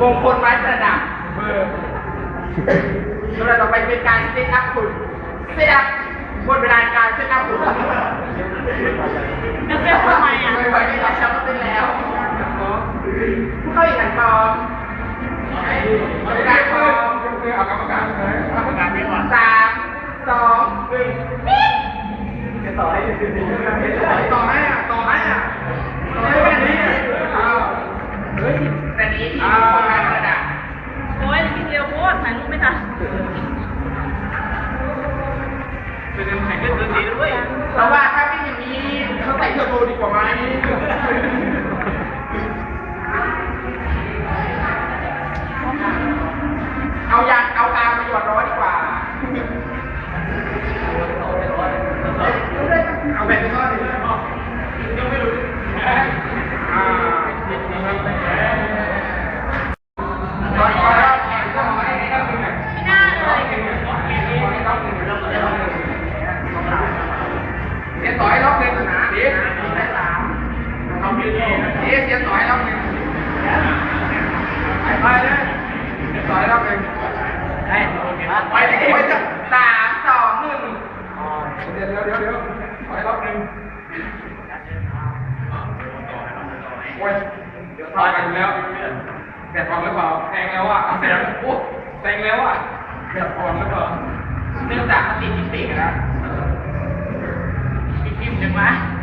มงคลไม้ประดับเบอร์ลำดับต่อไปเป็นการเซตอัพคุณเซตอัพบนเวลาการเซตอัพคุณจะเต้นทำไมอะไม่ไหวไม่ไหวฉันก็เต้นแล้วผู้เข้าแข่งขันพร้อมกรรมการพร้อมเอากรรมการเลยเอากรรมการไม่ก่อนสามสองหนึ่งต่อให้ต่อให้อะต่อให้อะต่อให้แบบนี้อ้าวเฮ้ย วิ่งเร็วโคตรถ่ายรูปไม่ทันเป็นแข่งเล่นดนตรีด้วย เราว่าถ้าไม่อย่างนี้เขาใส่เทอร์โบดีกว่าไหม เดี๋ยวได้สามเอาเดี๋ยวเสียต่อยรอบหนึ่งไปไปเลยเสียต่อยรอบหนึ่งไปเลยไปจะสามสองหนึ่งเดี๋ยวเดี๋ยวเดี๋ยวเดี๋ยวถอยรอบหนึ่งโอ้ยเดี๋ยวทายกันอยู่แล้วแต่พร้อมหรือเปล่าแทงแล้วอะแทงโอ้แทงแล้วอะแบบพอหรือเปล่าเนื่องจากมันติดจิตติกนะมีพิมพ์หนึ่งไหมโอ้ยกับสไตล์ของคนเนาะคุณตัวนี้นะ